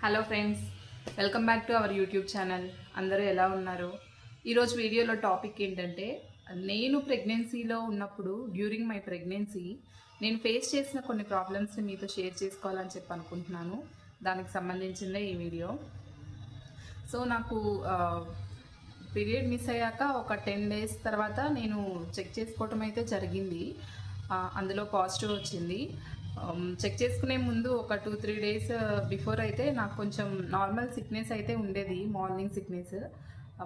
Hello friends welcome back to our YouTube channel అందరూ ఎలా ఉన్నారు? ఈరోజు వీడియోలో టాపిక్ ఏంటంటే నేను ప్రెగ్నెన్సీలో ఉన్నప్పుడు డ్యూరింగ్ మై ప్రెగ్నెన్సీ నేను ఫేస్ చేసిన కొన్ని ప్రాబ్లమ్స్ని మీతో షేర్ చేసుకోవాలని చెప్పి అనుకుంటున్నాను. దానికి సంబంధించిందే ఈ వీడియో సో నాకు పీరియడ్ మిస్ అయ్యాక ఒక టెన్ డేస్ తర్వాత నేను చెక్ చేసుకోవటం అయితే జరిగింది. అందులో పాజిటివ్ వచ్చింది. Um, చెక్ చేసుకునే ముందు ఒక టూ త్రీ డేస్ బిఫోర్ అయితే నాకు కొంచెం నార్మల్ సిక్నెస్ అయితే ఉండేది మార్నింగ్ సిక్నెస్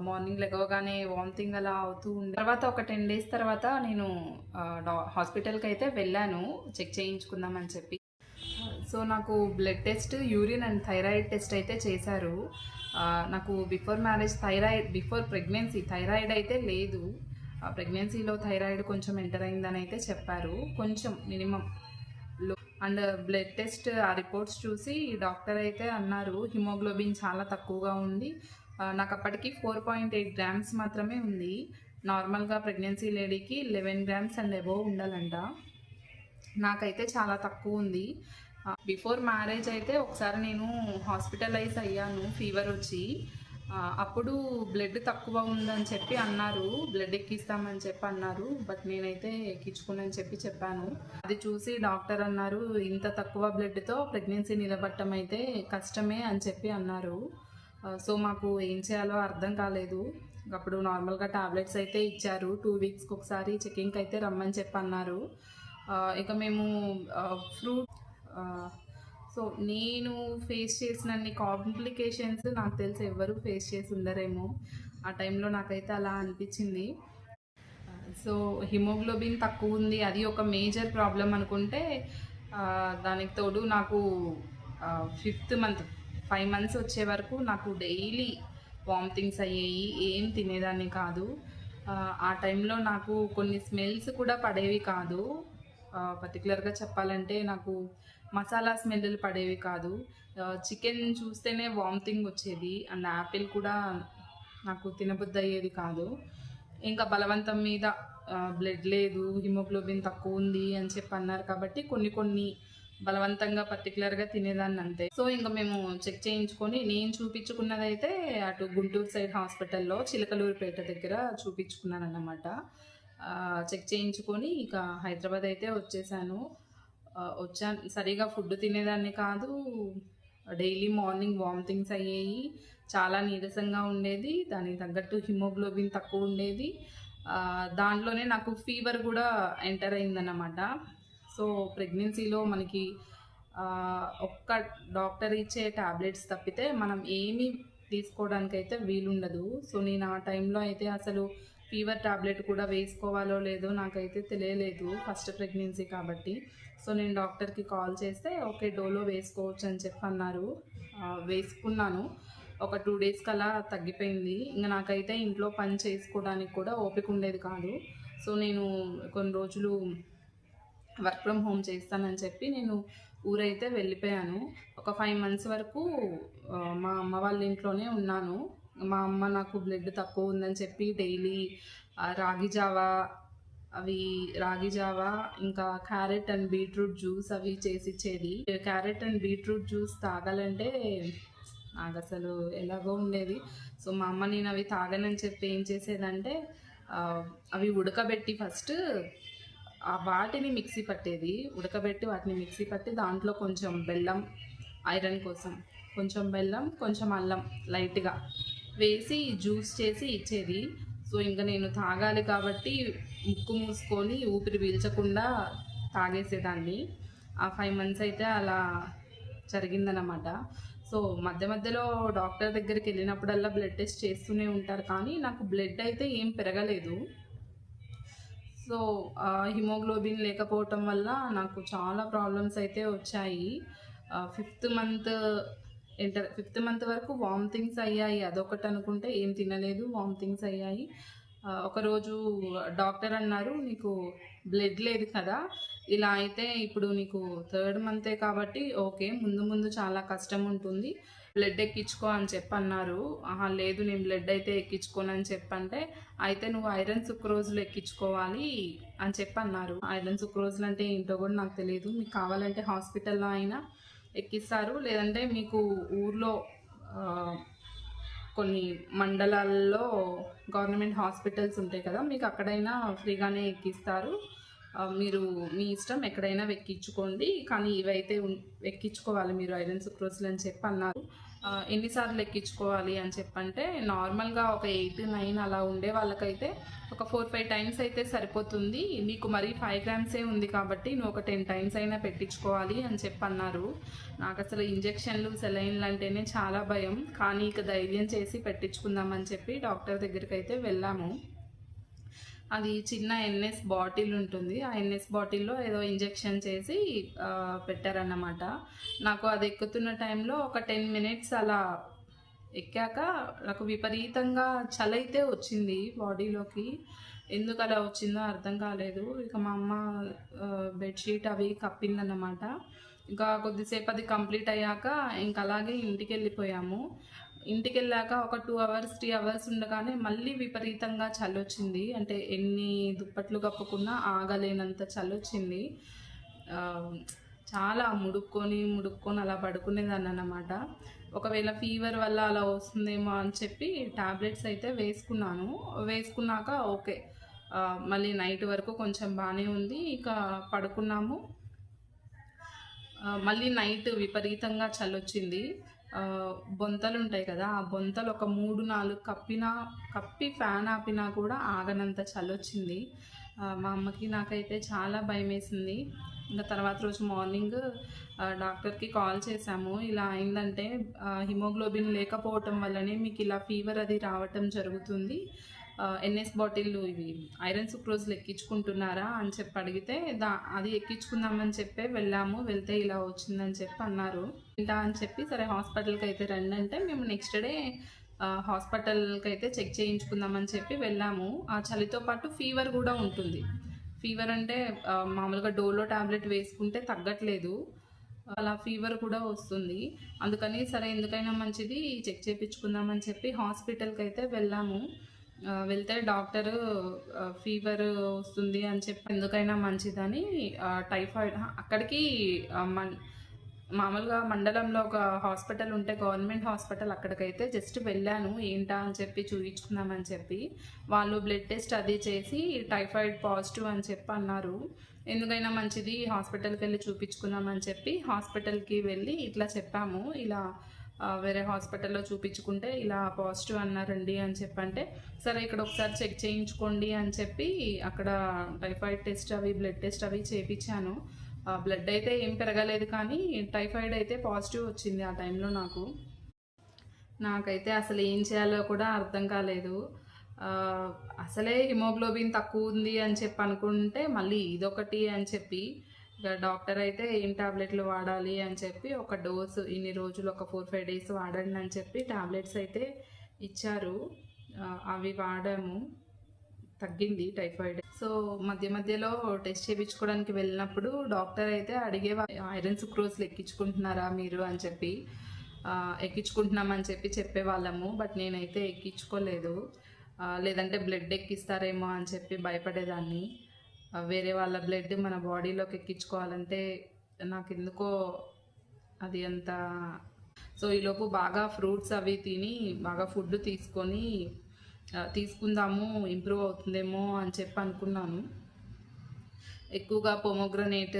మార్నింగ్ లెగవగానే వామిటింగ్ అలా అవుతూ ఉండే. తర్వాత ఒక టెన్ డేస్ తర్వాత నేను uh, హాస్పిటల్కి అయితే వెళ్ళాను చెక్ చేయించుకుందామని చెప్పి. సో నాకు blood test urine and thyroid test అయితే చేశారు. Uh, నాకు before marriage thyroid before pregnancy thyroid అయితే లేదు. Uh, ప్రెగ్నెన్సీలో థైరాయిడ్ కొంచెం ఎంటర్ అయిందని అయితే చెప్పారు. కొంచెం మినిమం అండ్ బ్లడ్ టెస్ట్ ఆ రిపోర్ట్స్ చూసి డాక్టర్ అయితే అన్నారు హిమోగ్లోబిన్ చాలా తక్కువగా ఉంది. నాకు అప్పటికి ఫోర్ పాయింట్ ఎయిట్ గ్రామ్స్ మాత్రమే ఉంది. నార్మల్గా ప్రెగ్నెన్సీ లేడీకి లెవెన్ గ్రామ్స్ అండ్ అబోవ్ ఉండాలంట. నాకైతే చాలా తక్కువ ఉంది. బిఫోర్ మ్యారేజ్ అయితే ఒకసారి నేను హాస్పిటలైజ్ అయ్యాను ఫీవర్ వచ్చి. అప్పుడు బ్లడ్ తక్కువ ఉందని చెప్పి అన్నారు. బ్లడ్ ఎక్కిస్తామని చెప్పి అన్నారు. బట్ నేనైతే ఎక్కించుకున్నాను చెప్పి చెప్పాను. అది చూసి డాక్టర్ అన్నారు ఇంత తక్కువ బ్లడ్తో ప్రెగ్నెన్సీ నిలబట్టం అయితే కష్టమే అని చెప్పి అన్నారు. సో మాకు ఏం చేయాలో అర్థం కాలేదు. అప్పుడు నార్మల్గా టాబ్లెట్స్ అయితే ఇచ్చారు. టూ వీక్స్కి ఒకసారి చెకింగ్కి అయితే రమ్మని చెప్పి అన్నారు. ఇక మేము ఫ్రూట్ సో నేను ఫేస్ చేసినన్ని కాంప్లికేషన్స్ నాకు తెలిసి ఎవరు ఫేస్ చేసి ఉండరేమో. ఆ టైంలో నాకైతే అలా అనిపించింది. సో హిమోగ్లోబిన్ తక్కువ ఉంది అది ఒక మేజర్ ప్రాబ్లం అనుకుంటే దానికి తోడు నాకు ఫిఫ్త్ మంత్ ఫైవ్ మంత్స్ వచ్చే వరకు నాకు డైలీ వామిటింగ్స్ అయ్యాయి ఏం తినేదాన్ని కాదు. ఆ, ఆ టైంలో నాకు కొన్ని స్మెల్స్ కూడా పడేవి కాదు. పర్టికులర్గా చెప్పాలంటే నాకు మసాలా స్మెల్లు పడేవి కాదు. చికెన్ చూస్తేనే వామిటింగ్ వచ్చేది. అండ్ యాపిల్ కూడా నాకు తినబుద్ధి అయ్యేది కాదు. ఇంకా బలవంతం మీద బ్లడ్ లేదు హిమోగ్లోబిన్ తక్కువ ఉంది అని చెప్పి అన్నారు కాబట్టి కొన్ని కొన్ని బలవంతంగా పర్టికులర్గా తినేదాన్ని అంతే సో ఇంకా మేము చెక్ చేయించుకొని నేను చూపించుకున్నదైతే అటు గుంటూరు సైడ్ హాస్పిటల్లో చిలకలూరుపేట దగ్గర చూపించుకున్నాను అన్నమాట చెక్ చేయించుకొని ఇక హైదరాబాద్ అయితే వచ్చేసాను. వచ్చాను. సరిగా ఫుడ్ తినేదాన్ని కాదు డైలీ మార్నింగ్ వామిటింగ్స్ అయ్యాయి. చాలా నీరసంగా ఉండేది. దానికి తగ్గట్టు హిమోగ్లోబిన్ తక్కువ ఉండేది. దాంట్లోనే నాకు ఫీవర్ కూడా ఎంటర్ అయిందన్నమాట. సో ప్రెగ్నెన్సీలో మనకి ఒక్క డాక్టర్ ఇచ్చే టాబ్లెట్స్ తప్పితే మనం ఏమీ తీసుకోవడానికైతే వీలుండదు. సో నేను ఆ టైంలో అయితే అసలు ఫీవర్ టాబ్లెట్ కూడా వేసుకోవాలో లేదో నాకైతే తెలియలేదు ఫస్ట్ ప్రెగ్నెన్సీ కాబట్టి. సో నేను డాక్టర్కి కాల్ చేస్తే ఓకే డోలో వేసుకోవచ్చు అని చెప్పి అన్నారు. వేసుకున్నాను. ఒక టూ డేస్ కలా తగ్గిపోయింది. ఇంకా నాకైతే ఇంట్లో పని చేసుకోవడానికి కూడా ఓపిక ఉండేది కాదు. సో నేను కొన్ని రోజులు వర్క్ ఫ్రమ్ హోమ్ చేస్తానని చెప్పి నేను ఊరైతే వెళ్ళిపోయాను. ఒక ఫైవ్ మంత్స్ వరకు మా అమ్మ వాళ్ళ ఇంట్లోనే ఉన్నాను. మా అమ్మ నాకు బ్లడ్ తక్కువ ఉందని చెప్పి డైలీ రాగి జావా అవి రాగి జావా ఇంకా క్యారెట్ అండ్ బీట్రూట్ జ్యూస్ అవి చేసి ఇచ్చేది. క్యారెట్ అండ్ బీట్రూట్ జ్యూస్ తాగాలంటే నాకు అసలు ఎలాగో ఉండేది. సో మా అమ్మ నేను అవి తాగనని చెప్పి ఏం చేసేదంటే అవి ఉడకబెట్టి ఫస్ట్ ఆ వాటిని మిక్సీ పట్టేది. ఉడకబెట్టి వాటిని మిక్సీ పట్టి దాంట్లో కొంచెం బెల్లం ఐరన్ కోసం. కొంచెం బెల్లం కొంచెం అల్లం లైట్గా వేసి జ్యూస్ చేసి ఇచ్చేది. సో ఇంకా నేను తాగాలి కాబట్టి ముక్కు మూసుకొని ఊపిరి పీల్చకుండా తాగేసేదాన్ని. ఆ ఫైవ్ మంత్స్ అయితే అలా జరిగిందనమాట సో మధ్య మధ్యలో డాక్టర్ దగ్గరికి వెళ్ళినప్పుడల్లా బ్లడ్ టెస్ట్ చేస్తూనే ఉంటారు కానీ నాకు బ్లడ్ అయితే ఏం పెరగలేదు. సో హిమోగ్లోబిన్ లేకపోవటం వల్ల నాకు చాలా ప్రాబ్లమ్స్ అయితే వచ్చాయి. ఫిఫ్త్ మంత్ ఇంటర్ ఫిఫ్త్ మంత్ వరకు వామిటింగ్స్ అయ్యాయి. అదొకటి అనుకుంటే ఏం తినలేదు వామిటింగ్స్ అయ్యాయి. ఒకరోజు డాక్టర్ అన్నారు నీకు బ్లడ్ లేదు కదా ఇలా అయితే ఇప్పుడు నీకు థర్డ్ మంతే కాబట్టి ఓకే ముందు ముందు చాలా కష్టం ఉంటుంది బ్లడ్ ఎక్కించుకో అని చెప్పి అన్నారు ఆహా లేదు నేను బ్లడ్ అయితే ఎక్కించుకోను అని చెప్పంటే అయితే నువ్వు ఐరన్ సుక్రోజులు ఎక్కించుకోవాలి అని చెప్పి అన్నారు ఐరన్ సుక్రోజులు అంటే ఏంటో కూడా నాకు తెలియదు. మీకు కావాలంటే హాస్పిటల్లో అయినా ఎక్కిస్తారు. లేదంటే మీకు ఊర్లో కొన్ని మండలాల్లో గవర్నమెంట్ హాస్పిటల్స్ ఉంటాయి కదా మీకు అక్కడైనా ఫ్రీగానే ఎక్కిస్తారు. మీరు మీ ఇష్టం ఎక్కడైనా ఎక్కించుకోండి కానీ ఇవైతే ఎక్కించుకోవాలి మీరు ఐరన్ సుక్రోజులు అని చెప్పి అన్నారు. ఎన్నిసార్లు ఎక్కించుకోవాలి అని చెప్పంటే నార్మల్గా ఒక ఎయిట్ నైన్ అలా ఉండే వాళ్ళకైతే ఒక ఫోర్ ఫైవ్ టైమ్స్ అయితే సరిపోతుంది. నీకు మరీ ఫైవ్ గ్రామ్సే ఉంది కాబట్టి నువ్వు ఒక టెన్ టైమ్స్ అయినా పెట్టించుకోవాలి అని చెప్పి అన్నారు నాకు అసలు ఇంజెక్షన్లు సెలైన్లు అంటేనే చాలా భయం. కానీ ఇక ధైర్యం చేసి పెట్టించుకుందామని చెప్పి డాక్టర్ దగ్గరికి అయితే వెళ్ళాము. అది చిన్న ఎన్ఎస్ బాటిల్ ఉంటుంది. ఆ ఎన్ఎస్ బాటిల్లో ఏదో ఇంజెక్షన్ చేసి పెట్టారన్నమాట. నాకు అది ఎక్కుతున్న టైంలో ఒక టెన్ మినిట్స్ అలా ఎక్కాక నాకు విపరీతంగా చలైతే వచ్చింది బాడీలోకి. ఎందుకు అలా వచ్చిందో అర్థం కాలేదు. ఇక మా అమ్మ బెడ్షీట్ అవి కప్పిందన్నమాట ఇంకా కొద్దిసేపు అది కంప్లీట్ అయ్యాక ఇంకా అలాగే ఇంటికి వెళ్ళిపోయాము ఇంటికి వెళ్ళాక ఒక టూ అవర్స్ త్రీ అవర్స్ ఉండగానే మళ్ళీ విపరీతంగా చల్లొచ్చింది అంటే ఎన్ని దుప్పట్లు కప్పుకున్నా ఆగలేనంత చల్లొచ్చింది చాలా ముడుక్కొని ముడుక్కొని అలా పడుకునేదాన్ని అన్నమాట. ఒకవేళ ఫీవర్ వల్ల అలా వస్తుందేమో అని చెప్పి టాబ్లెట్స్ అయితే వేసుకున్నాను. వేసుకున్నాక ఓకే. మళ్ళీ నైట్ వరకు కొంచెం బాగానే ఉంది. ఇక పడుకున్నాము. మళ్ళీ నైట్ విపరీతంగా చల్లొచ్చింది బొంతలు ఉంటాయి కదా ఆ బొంతలు ఒక మూడు నాలుగు కప్పినా కప్పి ఫ్యాన్ ఆపినా కూడా ఆగనంత చల్లొచ్చింది. మా అమ్మకి నాకైతే చాలా భయం వేసింది ఇంకా తర్వాత రోజు మార్నింగ్ డాక్టర్కి కాల్ చేశాము. ఇలా అయిందంటే హిమోగ్లోబిన్ లేకపోవటం వల్లనే మీకు ఇలా ఫీవర్ అది రావటం జరుగుతుంది. ఎన్ఎస్ బాటిల్ ఇవి ఐరన్ సుక్రోజ్లు ఎక్కించుకుంటున్నారా అని చెప్పి అడిగితే దా అది ఎక్కించుకుందామని చెప్పే వెళ్ళాము వెళ్తే ఇలా వచ్చిందని చెప్పి అన్నారు. ఇంకా అని చెప్పి సరే హాస్పిటల్కి అయితే రండి అంటే మేము నెక్స్ట్ డే హాస్పిటల్కి అయితే చెక్ చేయించుకుందామని చెప్పి వెళ్ళాము. ఆ చలితో పాటు ఫీవర్ కూడా ఉంటుంది. ఫీవర్ అంటే మామూలుగా డోలో టాబ్లెట్ వేసుకుంటే తగ్గట్లేదు. అలా ఫీవర్ కూడా వస్తుంది. అందుకని సరే ఎందుకైనా మంచిది చెక్ చేయించుకుందామని చెప్పి హాస్పిటల్కి అయితే వెళ్ళాము. వెళ్తే డాక్టర్ ఫీవర్ వస్తుంది అని చెప్పి ఎందుకైనా మంచిదని టైఫాయిడ్ అక్కడికి మన్ మామూలుగా మండలంలో ఒక హాస్పిటల్ ఉంటే గవర్నమెంట్ హాస్పిటల్ అక్కడికైతే జస్ట్ వెళ్ళాను ఏంటా అని చెప్పి చూపించుకుందామని చెప్పి. వాళ్ళు బ్లడ్ టెస్ట్ అది చేసి టైఫాయిడ్ పాజిటివ్ అని చెప్పి అన్నారు. ఎందుకైనా మంచిది హాస్పిటల్కి వెళ్ళి చూపించుకుందామని చెప్పి హాస్పిటల్కి వెళ్ళి ఇట్లా చెప్పాము. ఇలా వేరే హాస్పిటల్లో చూపించుకుంటే ఇలా పాజిటివ్ అన్నారండి అని చెప్పంటే సరే ఇక్కడ ఒకసారి చెక్ చేయించుకోండి అని చెప్పి అక్కడ టైఫాయిడ్ టెస్ట్ అవి బ్లడ్ టెస్ట్ అవి చేయించాను బ్లడ్ అయితే ఏం పెరగలేదు కానీ టైఫాయిడ్ అయితే పాజిటివ్ వచ్చింది ఆ టైంలో నాకు. నాకైతే అసలు ఏం చేయాలో కూడా అర్థం కాలేదు. అసలే హిమోగ్లోబిన్ తక్కువ ఉంది అని చెప్పి అనుకుంటే మళ్ళీ ఇదొకటి అని చెప్పి ఇక డాక్టర్ అయితే ఏం టాబ్లెట్లు వాడాలి అని చెప్పి ఒక డోస్ ఇన్ని రోజులు ఒక ఫోర్ ఫైవ్ డేస్ వాడండి అని చెప్పి టాబ్లెట్స్ అయితే ఇచ్చారు. అవి వాడాము. తగ్గింది టైఫాయిడ్. సో మధ్య మధ్యలో టెస్ట్ చేయించుకోవడానికి వెళ్ళినప్పుడు డాక్టర్ అయితే అడిగే ఐరన్ సుక్రోజ్లు ఎక్కించుకుంటున్నారా మీరు అని చెప్పి ఎక్కించుకుంటున్నామని చెప్పి చెప్పేవాళ్ళము. బట్ నేనైతే ఎక్కించుకోలేదు. లేదంటే బ్లడ్ ఎక్కిస్తారేమో అని చెప్పి భయపడేదాన్ని. వేరే వాళ్ళ బ్లడ్ మన బాడీలోకి ఎక్కించుకోవాలంటే నాకు ఎందుకో అది అంత సో ఈలోపు బాగా ఫ్రూట్స్ అవి తిని బాగా ఫుడ్ తీసుకొని తీసుకుందాము ఇంప్రూవ్ అవుతుందేమో అని చెప్పి అనుకున్నాను. ఎక్కువగా పొమోగ్రనేట్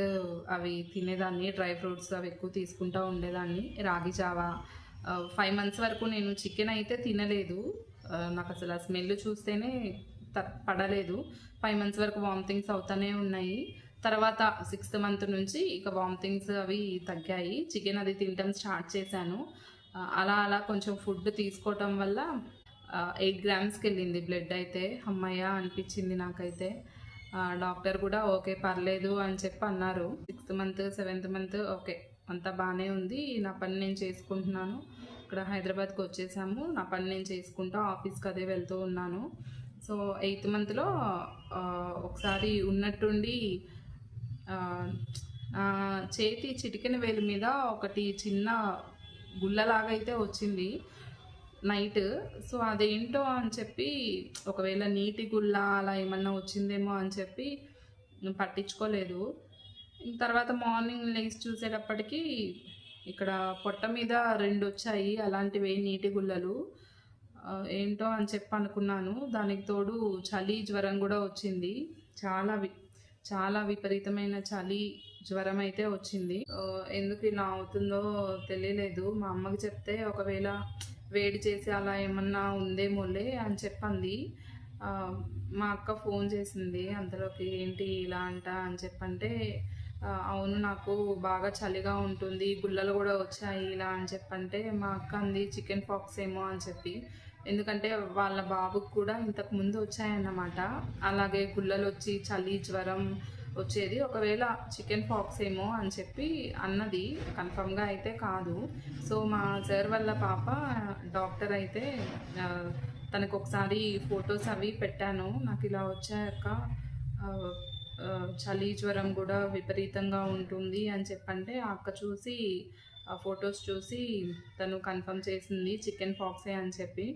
అవి తినేదాన్ని డ్రై ఫ్రూట్స్ అవి ఎక్కువ తీసుకుంటూ ఉండేదాన్ని. రాగి జావా ఫైవ్ మంత్స్ వరకు నేను చికెన్ అయితే తినలేదు. నాకు అసలు ఆ స్మెల్ చూస్తేనే పడలేదు. ఫైవ్ మంత్స్ వరకు వామిటింగ్స్ అవుతూనే ఉన్నాయి. తర్వాత సిక్స్త్ మంత్ నుంచి ఇక వామిటింగ్స్ అవి తగ్గాయి. చికెన్ అది తినటం స్టార్ట్ చేశాను. అలా అలా కొంచెం ఫుడ్ తీసుకోవటం వల్ల ఎయిట్ గ్రామ్స్కి వెళ్ళింది బ్లడ్ అయితే. అమ్మయ్య అనిపించింది నాకైతే. డాక్టర్ కూడా ఓకే పర్లేదు అని చెప్పి అన్నారు. Sixth month seventh month okay అంతా బాగానే ఉంది. నా పని నేను చేసుకుంటున్నాను. ఇక్కడ హైదరాబాద్కి వచ్చేసాము. నా పని నేను చేసుకుంటూ ఆఫీస్కి అదే వెళ్తూ ఉన్నాను. సో ఎయిత్ మంత్లో ఒకసారి ఉన్నట్టుండి చేతి చిటికెన వేలు మీద ఒకటి చిన్న గుల్లలాగా అయితే వచ్చింది నైట్. సో అదేంటో అని చెప్పి ఒకవేళ నీటి గుల్ల అలా ఏమన్నా వచ్చిందేమో అని చెప్పి పట్టించుకోలేదు. తర్వాత మార్నింగ్ లేచి చూసేటప్పటికి ఇక్కడ పొట్ట మీద రెండు వచ్చాయి అలాంటివి నీటి గుల్లలు ఏంటో అని చెప్పి అనుకున్నాను దానికి తోడు చలి జ్వరం కూడా వచ్చింది. చాలా వి చాలా విపరీతమైన చలి జ్వరం అయితే వచ్చింది. ఎందుకు ఇలా అవుతుందో తెలియలేదు. మా అమ్మకి చెప్తే ఒకవేళ వేడి చేసి అలా ఏమన్నా ఉందేమోలే అని చెప్పింది. మా అక్క ఫోన్ చేసింది అంతలోకి ఏంటి ఇలా అంట అని చెప్పంటే అవును నాకు బాగా చలిగా ఉంటుంది గుల్లలు కూడా వచ్చాయి ఇలా అని చెప్పంటే మా అక్క అంది చికెన్ పాక్స్ ఏమో అని చెప్పి. ఎందుకంటే వాళ్ళ బాబుకు కూడా ఇంతకు ముందు వచ్చాయన్నమాట. అలాగే గుల్లలు వచ్చి చలి జ్వరం వచ్చేది. ఒకవేళ చికెన్ పాక్స్ ఏమో అని చెప్పి అన్నది. కన్ఫర్మ్గా అయితే కాదు. సో మా సార్ వాళ్ళ పాప డాక్టర్ అయితే తనకు ఒకసారి ఫొటోస్ అవి పెట్టాను. నాకు ఇలా వచ్చాక చలి జ్వరం కూడా విపరీతంగా ఉంటుంది అని చెప్పంటే అక్క చూసి ఆ ఫొటోస్ చూసి తను కన్ఫర్మ్ చేసింది చికెన్ పాక్సే అని చెప్పి.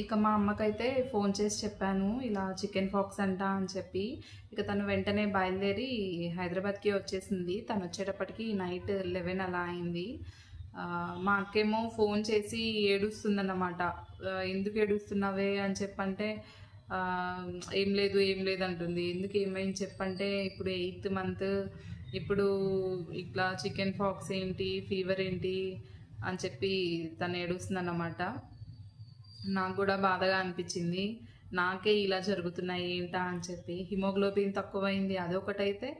ఇక మా అమ్మకైతే ఫోన్ చేసి చెప్పాను ఇలా చికెన్ ఫాక్స్ అంట అని చెప్పి. ఇక తను వెంటనే బయలుదేరి హైదరాబాద్కి వచ్చేసింది. తను వచ్చేటప్పటికి నైట్ లెవెన్ అలా అయింది. మా అక్కేమో ఫోన్ చేసి ఏడుస్తుందన్నమాట. ఎందుకు ఏడుస్తున్నావే అని చెప్పంటే ఏం లేదు ఏం లేదు అంటుంది. ఎందుకు ఏమైంది చెప్పంటే ఇప్పుడు ఎయిత్ మంత్ ఇప్పుడు ఇట్లా చికెన్ ఫాక్స్ ఏంటి ఫీవర్ ఏంటి అని చెప్పి తను ఏడుస్తుందన్నమాట. నాకు కూడా బాధగా అనిపించింది. నాకే ఇలా జరుగుతున్నాయి ఏంటా అని చెప్పి. హిమోగ్లోబిన్ తక్కువైంది అదొకటైతే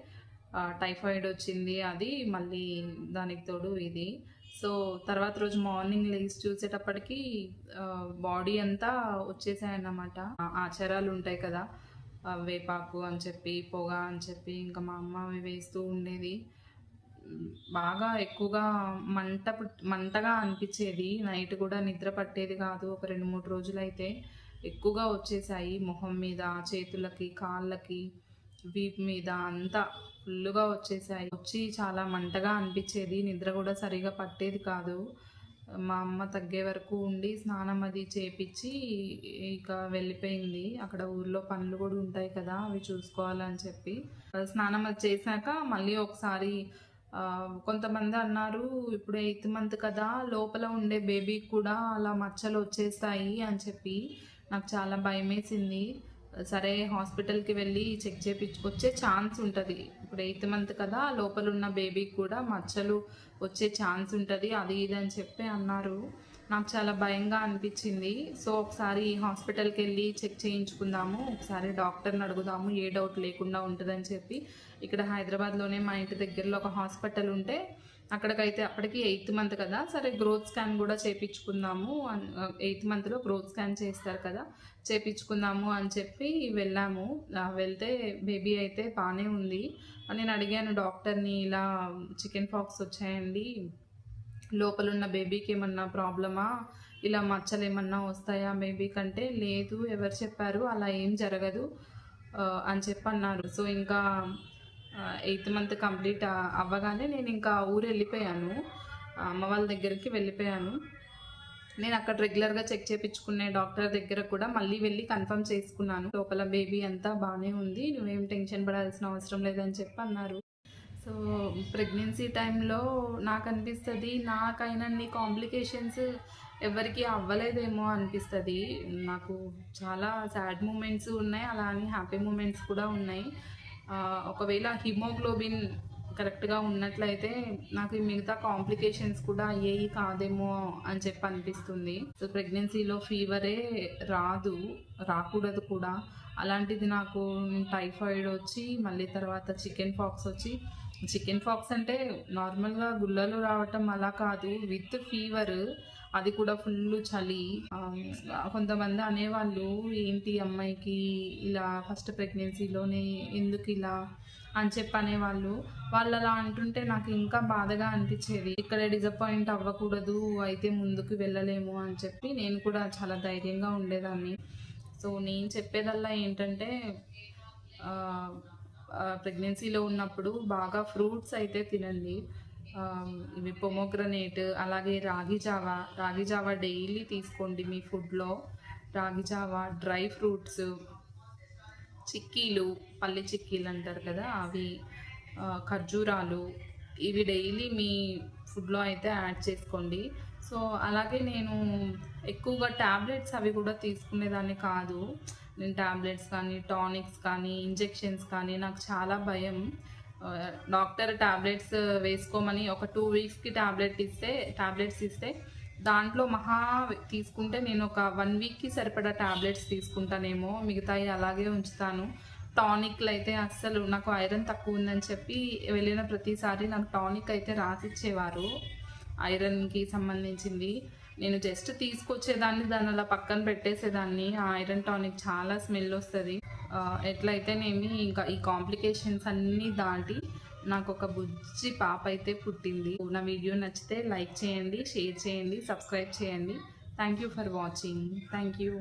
టైఫాయిడ్ వచ్చింది అది మళ్ళీ దానికి తోడు ఇది. సో తర్వాత రోజు మార్నింగ్ లేచి చూసేటప్పటికి బాడీ అంతా వచ్చేసాయన్నమాట. ఆచారాలు ఉంటాయి కదా వేపాకు అని చెప్పి పొగ అని చెప్పి ఇంకా మా అమ్మ వేస్తూ ఉండేది. బాగా ఎక్కువగా మంట మంటగా అనిపించేది. నైట్ కూడా నిద్ర పట్టేది కాదు. ఒక రెండు మూడు రోజులైతే ఎక్కువగా వచ్చేసాయి మొహం మీద చేతులకి కాళ్ళకి వీప్ మీద అంతా ఫుల్గా వచ్చేసాయి. వచ్చి చాలా మంటగా అనిపించేది. నిద్ర కూడా సరిగా పట్టేది కాదు. మా అమ్మ తగ్గే వరకు ఉండి స్నానం అది చేపించి ఇక వెళ్ళిపోయింది. అక్కడ ఊర్లో పనులు కూడా ఉంటాయి కదా అవి చూసుకోవాలని చెప్పి. స్నానం అది చేశాక మళ్ళీ ఒకసారి కొంతమంది అన్నారు ఇప్పుడు ఎయిత్ మంత్ కదా లోపల ఉండే బేబీకి కూడా అలా మచ్చలు వచ్చేస్తాయి అని చెప్పి. నాకు చాలా భయం వేసింది సరే హాస్పిటల్కి వెళ్ళి చెక్ చేపించు వచ్చే ఛాన్స్ ఉంటుంది. ఇప్పుడు ఎయిత్ మంత్ కదా లోపల ఉన్న బేబీకి కూడా మచ్చలు వచ్చే ఛాన్స్ ఉంటుంది అది ఇది అని చెప్పి అన్నారు. నాకు చాలా భయంగా అనిపించింది. సో ఒకసారి హాస్పిటల్కి వెళ్ళి చెక్ చేయించుకుందాము. ఒకసారి డాక్టర్ని అడుగుదాము. ఏ డౌట్ లేకుండా ఉంటుందని చెప్పి. ఇక్కడ హైదరాబాద్లోనే మా ఇంటి దగ్గరలో ఒక హాస్పిటల్ ఉంటే అక్కడికైతే అప్పటికి ఎయిత్ మంత్ కదా. సరే గ్రోత్ స్కాన్ కూడా చేపించుకుందాము ఎయిత్ మంత్లో గ్రోత్ స్కాన్ చేస్తారు కదా. చేపించుకుందాము అని చెప్పి వెళ్ళాము. వెళ్తే బేబీ అయితే బాగానే ఉంది. నేను అడిగాను డాక్టర్ని ఇలా చికెన్ పాక్స్ వచ్చాయండి. లోపల ఉన్న బేబీకి ఏమన్నా ప్రాబ్లమా? ఇలా మచ్చలు ఏమన్నా వస్తాయా బేబీ కంటే? లేదు ఎవరు చెప్పారు? అలా ఏం జరగదు అని చెప్పి అన్నారు సో ఇంకా ఎయిత్ మంత్ కంప్లీట్ అవ్వగానే నేను ఇంకా ఊరు వెళ్ళిపోయాను. అమ్మ వాళ్ళ దగ్గరికి వెళ్ళిపోయాను. నేను అక్కడ రెగ్యులర్గా చెక్ చేయించుకునే డాక్టర్ దగ్గర కూడా మళ్ళీ వెళ్ళి కన్ఫర్మ్ చేసుకున్నాను. లోపల బేబీ అంతా బాగానే ఉంది నువ్వేం టెన్షన్ పడాల్సిన అవసరం లేదని చెప్పి అన్నారు సో ప్రెగ్నెన్సీ టైంలో నాకు అనిపిస్తుంది నాకైనన్ని కాంప్లికేషన్స్ ఎవరికి అవ్వలేదేమో అనిపిస్తుంది. నాకు చాలా సాడ్ మూమెంట్స్ ఉన్నాయి అలా అని హ్యాపీ మూమెంట్స్ కూడా ఉన్నాయి. ఒకవేళ హిమోగ్లోబిన్ కరెక్ట్గా ఉన్నట్లయితే నాకు ఈ మిగతా కాంప్లికేషన్స్ కూడా అయ్యేవి కాదేమో అని చెప్పి అనిపిస్తుంది. సో ప్రెగ్నెన్సీలో ఫీవరే రాదు రాకూడదు కూడా. అలాంటిది నాకు టైఫాయిడ్ వచ్చి మళ్ళీ తర్వాత చికెన్ పాక్స్ వచ్చి చికెన్ పాక్స్ అంటే నార్మల్గా గుల్లలు రావటం అలా కాదు. With fever. అది కూడా ఫుల్ చలి. కొంతమంది అనేవాళ్ళు ఏంటి అమ్మాయికి ఇలా ఫస్ట్ ప్రెగ్నెన్సీలోనే ఎందుకు ఇలా? అని చెప్పి అనేవాళ్ళు. వాళ్ళు అలా అంటుంటే నాకు ఇంకా బాధగా అనిపించేది. ఇక్కడ డిసప్పాయింట్ అవ్వకూడదు. అయితే ముందుకు వెళ్ళలేము అని చెప్పి నేను కూడా చాలా ధైర్యంగా ఉండేదాన్ని. సో నేను చెప్పేదల్లా ఏంటంటే ప్రెగ్నెన్సీలో ఉన్నప్పుడు బాగా ఫ్రూట్స్ అయితే తినండి. ఇవి పొమోగ్రనేట్ అలాగే రాగి జావా. రాగి జావా డైలీ తీసుకోండి మీ ఫుడ్లో రాగి జావా డ్రై ఫ్రూట్స్ చిక్కీలు పల్లి చిక్కీలు అంటారు కదా అవి ఖర్జూరాలు ఇవి డైలీ మీ ఫుడ్లో అయితే యాడ్ చేసుకోండి. సో అలాగే నేను ఎక్కువగా ట్యాబ్లెట్స్ అవి కూడా తీసుకునేదాన్ని కాదు. నేను టాబ్లెట్స్ కానీ టానిక్స్ కానీ ఇంజెక్షన్స్ కానీ నాకు చాలా భయం. డాక్టర్ టాబ్లెట్స్ వేసుకోమని ఒక టూ వీక్స్కి టాబ్లెట్ ఇస్తే టాబ్లెట్స్ ఇస్తే దాంట్లో మహా తీసుకుంటే నేను ఒక వన్ వీక్కి సరిపడా టాబ్లెట్స్ తీసుకుంటానేమో మిగతాయి అలాగే ఉంచుతాను. టానిక్లు అయితే అస్సలు నాకు ఐరన్ తక్కువ ఉందని చెప్పి వెళ్ళిన ప్రతిసారి నాకు టానిక్ అయితే రాసిచ్చేవారు. ఐరన్కి సంబంధించింది. నేను జస్ట్ తీసుకొచ్చేదాన్ని దాన్ని అలా పక్కన పెట్టేసేదాన్ని. ఆ ఐరన్ టానిక్ చాలా స్మెల్ వస్తుంది. ఎట్లయితేనేమి ఇంకా ఈ కాంప్లికేషన్స్ అన్నీ దాటి నాకు ఒక బుజ్జి పాప అయితే పుట్టింది. నా వీడియో నచ్చితే లైక్ చేయండి షేర్ చేయండి సబ్స్క్రైబ్ చేయండి. Thank you for watching. Thank you